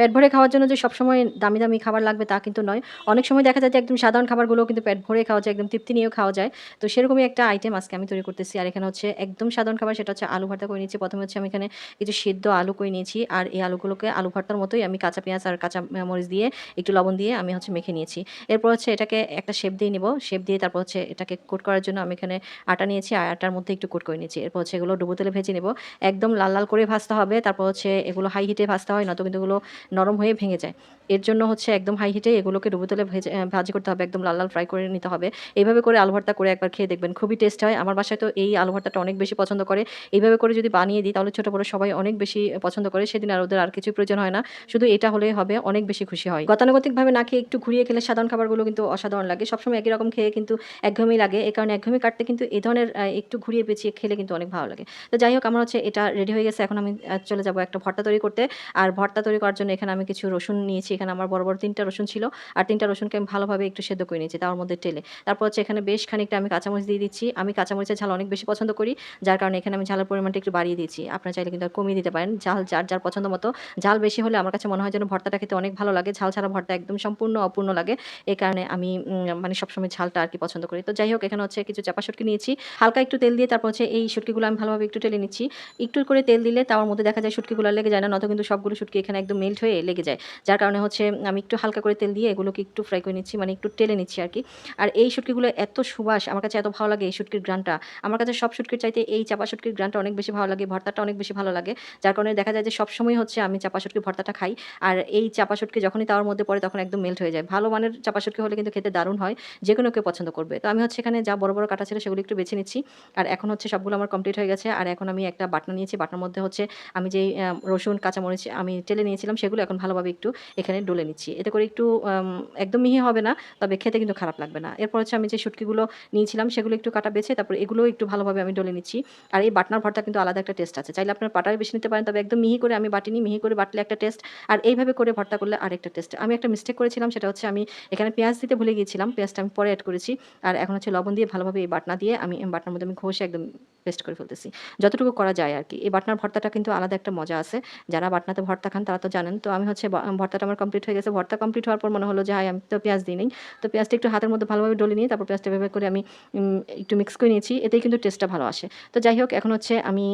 পেট ভরে খাওয়ার জন্য যে সবসময় দামি দামি খাবার লাগবে তা কিন্তু নয়। অনেক সময় দেখা যায় যে একদম সাধারণ খাবারগুলো কিন্তু পেট ভরে খাওয়া যায়, একদম তৃপ্তি নিয়েও খাওয়া যায়। তো সেরকমই একটা আইটেম আজকে আমি তৈরি করতেছি। আর এখানে হচ্ছে একদম সাধারণ খাবার সেটা হচ্ছে আলু ভর্তা করে নিয়েছি। প্রথমে হচ্ছে আমি এখানে কিছু সিদ্ধ আলু করে নিয়েছি। আর এই আলুগুলোকে আলু ভর্তার মতোই আমি কাঁচা পেঁয়াজ আর কাঁচা মরিচ দিয়ে একটু লবণ দিয়ে আমি হচ্ছে মেখে নিয়েছি। এরপর হচ্ছে এটাকে একটা শেপ দিয়ে নিব। শেপ দিয়ে তারপর হচ্ছে এটাকে কোট করার জন্য আমি এখানে আটা নিয়েছি। আর আটার মধ্যে একটু কোট করে নিয়েছি। এরপর হচ্ছে এগুলো ডুবো তেলে ভেজে নেব। একদম লাল লাল করে ভাজতে হবে। তারপর হচ্ছে এগুলো হাই হিটে ভাজতে হয়, নয়তো কিন্তু এগুলো নরম হয়ে ভেঙে যায়। এর জন্য হচ্ছে একদম হাই হিটে এগুলোকে ডুবো তেলে ভেজে ভাজি করতে হবে, একদম লাল লাল ফ্রাই করে নিতে হবে। এইভাবে করে আলু ভর্তা করে একবার খেয়ে দেখবেন, খুবই টেস্ট হয়। আমার বাসায় তো এই আলু ভর্তাটা অনেক বেশি পছন্দ করে। এইভাবে করে যদি বানিয়ে দিই, তাহলে ছোটো বড়ো সবাই অনেক বেশি পছন্দ করে। সেদিন আর ওদের আর কিছু প্রয়োজন হয় না। শুধু এটা হলেই হবে, অনেক বেশি খুশি হয়। গতানুগতিকভাবে না খেয়ে একটু ঘুরিয়ে খেলে সাধারণ খাবারগুলো কিন্তু অসাধারণ লাগে। সবসময় একই রকম খেয়ে কিন্তু একঘেয়েমি লাগে। এই কারণে একঘেয়েমি কাটতে কিন্তু এই ধরনের একটু ঘুরিয়ে পেঁচিয়ে খেলে কিন্তু অনেক ভালো লাগে। তো যাই হোক, আমার হচ্ছে এটা রেডি হয়ে গেছে। এখন আমি চলে যাব একটা ভর্তা তৈরি করতে। আর ভর্তা তৈরি করার জন্য এখানে আমি কিছু রসুন নিয়েছি, এখানে আমার বড় বড় তিনটা রসুন ছিল, আর তিনটা রসুনকে আমি ভালোভাবে একটু সেদ্ধ করে নিয়েছি, তার মধ্যে টেলে তারপর হচ্ছে এখানে বেশ খানিকটা আমি কাঁচামরিচ দিয়ে দিচ্ছি। আমি কাঁচামরিচের ঝাল অনেক বেশি পছন্দ করি, যার কারণে এখানে আমি ঝালের পরিমাণটা একটু বাড়িয়ে দিয়েছি। আপনারা চাইলে কিন্তু কমিয়ে দিতে পারেন, ঝাল যার যার পছন্দ মতো। ঝাল বেশি হলে আমার কাছে মনে হয় যেন ভর্তাটা খেতে অনেক ভালো লাগে, ঝাল ছাড়া ভর্তা একদম সম্পূর্ণ অপূর্ণ লাগে। এই কারণে আমি মানে সবসময় ঝালটা আর কি পছন্দ করি। তো যাই হোক, এখানে হচ্ছে কিছু চাপা শুটকি নিয়েছি। হালকা একটু তেল দিয়ে তারপর হচ্ছে এই শুটকিগুলো আমি ভালোভাবে একটু টেলে নিচ্ছি। একটু করে তেল দিলে তার মধ্যে দেখা যায় শুটকিগুলো লেগে যায় না, নয়তো কিন্তু সবগুলো শুটকি এখানে একদম মেল্ট হয়ে লেগে যায়। যার কারণে হচ্ছে আমি একটু হালকা করে তেল দিয়ে এগুলোকে একটু ফ্রাই করে নিচ্ছি মানে একটু টেলে নিচ্ছি আর কি। আর এই শুটকিগুলো এত সুবাস, আমার কাছে এত ভালো লাগে এই শুটকির গ্রানটা। আমার কাছে সব শুটকির চাইতে এই চাপা শুটকির গ্রানটা অনেক বেশি ভালো লাগে, ভর্তাটা অনেক বেশি ভালো লাগে। যার কারণে দেখা যায় যে সবসময় হচ্ছে আমি চাপা শুটকি ভর্তাটা খাই। আর এই চাপা শুটকি যখনই তাওয়ার মধ্যে পড়ে তখন একদম মেল্ট হয়ে যায়। ভালো মানের চাপা শুটকি হলে কিন্তু খেতে দারুণ হয় যে কোনো কেউ পছন্দ করবে। তো আমি হচ্ছে এখানে যা বড় বড় কাটা ছিল সেগুলো একটু বেছে নিচ্ছি। আর এখন হচ্ছে সবগুলো আমার কমপ্লিট হয়ে গেছে। আর এখন আমি একটা বাটনা নিয়েছি। বাটনার মধ্যে হচ্ছে আমি যেই রসুন, কাঁচামরিচ আমি টেলে নিয়েছিলাম সেগুলো এখন ভালোভাবে একটু এখানে ডলে নিচ্ছি। এতে করে একটু একদম মিহি হবে না, তবে খেতে কিন্তু খারাপ লাগবে না। এরপর হচ্ছে আমি যে শুটকিগুলো নিয়েছিলাম সেগুলো একটু কাটা বেছে তারপর এগুলো একটু ভালোভাবে আমি ডলে নিচ্ছি। আর এই বাটনার ভর্তা কিন্তু আলাদা একটা টেস্ট আছে। চাইলে আপনার পাটায় বেশি নিতে পারেন, তবে একদম মিহি করে আমি বাটিনি, মিহি করে বাটলে একটা টেস্ট। আর এইভাবে করে ভর্তা করলে আরেকটা টেস্ট। আমি একটা মিস্টেক করেছিলাম, সেটা হচ্ছে আমি এখানে পেঁয়াজ দিতে ভুলে গিয়েছিলাম, পেঁয়াজটা আমি পরে অ্যাড করেছি। আর এখন হচ্ছে লবণ দিয়ে ভালোভাবে এই বাটনা দিয়ে আমি, বাটনার মধ্যে আমি ঘষে একদম পেস্ট করে ফেলতেছি। যতটুকু করা যায় আর কি এই বাটনার ভর্তাটা কিন্তু আলাদা একটা মজা আছে। যারা বাটনাতে ভর্তা খান তারা তো জানেন। তো আমি হচ্ছে ভর্তাটা আমার কমপ্লিট হয়ে গেছে। ভর্তা কমপ্লিট হওয়ার পর মনে হলো যে হাই আমি তো পেঁয়াজ দিই নেই। তো পেঁয়াজটা একটু হাতের মধ্যে ভালোভাবে ডলে নিয়ে তারপর পেঁয়াজটা এভাবে করে আমি একটু মিক্স করে নিয়েছি। এতেই কিন্তু টেস্টটা ভালো আসে। তো যাই হোক, এখন হচ্ছে আমি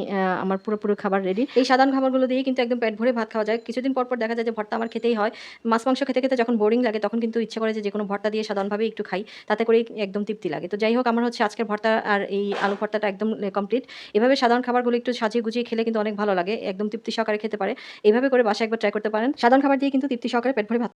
আমার পুরোপুরি খাবার রেডি এই সাধারণ খাবারগুলো দিয়ে কিন্তু একদম পেট ভরে ভাত খাওয়া যায়। কিছুদিন পর পর দেখা যায় যে, ভর্তা আমার খেতেই হয়। মাছ, মাংস খেতে খেতে যখন বোরিং লাগে, তখন কিন্তু ইচ্ছে করে যে যে কোনো ভর্তা দিয়ে সাধারণভাবে একটু খাই। তাতে করেই একদম তৃপ্তি লাগে। তো যাই হোক, আমার হচ্ছে আজকের ভর্তা আর এই আলু ভর্তাটা একদম কমপ্লিট এভাবে সাধারণ খাবারগুলো একটু সাজিয়ে গুছিয়ে খেলে কিন্তু অনেক ভালো লাগে, একদম তৃপ্তি সহকারে খেতে পারে। এভাবে করে বাসায় একবার ট্রাই করতে পারেন। সাধারণ খাবার দিয়ে কিন্তু তৃপ্তি সহকারে পেট ভরে ভাত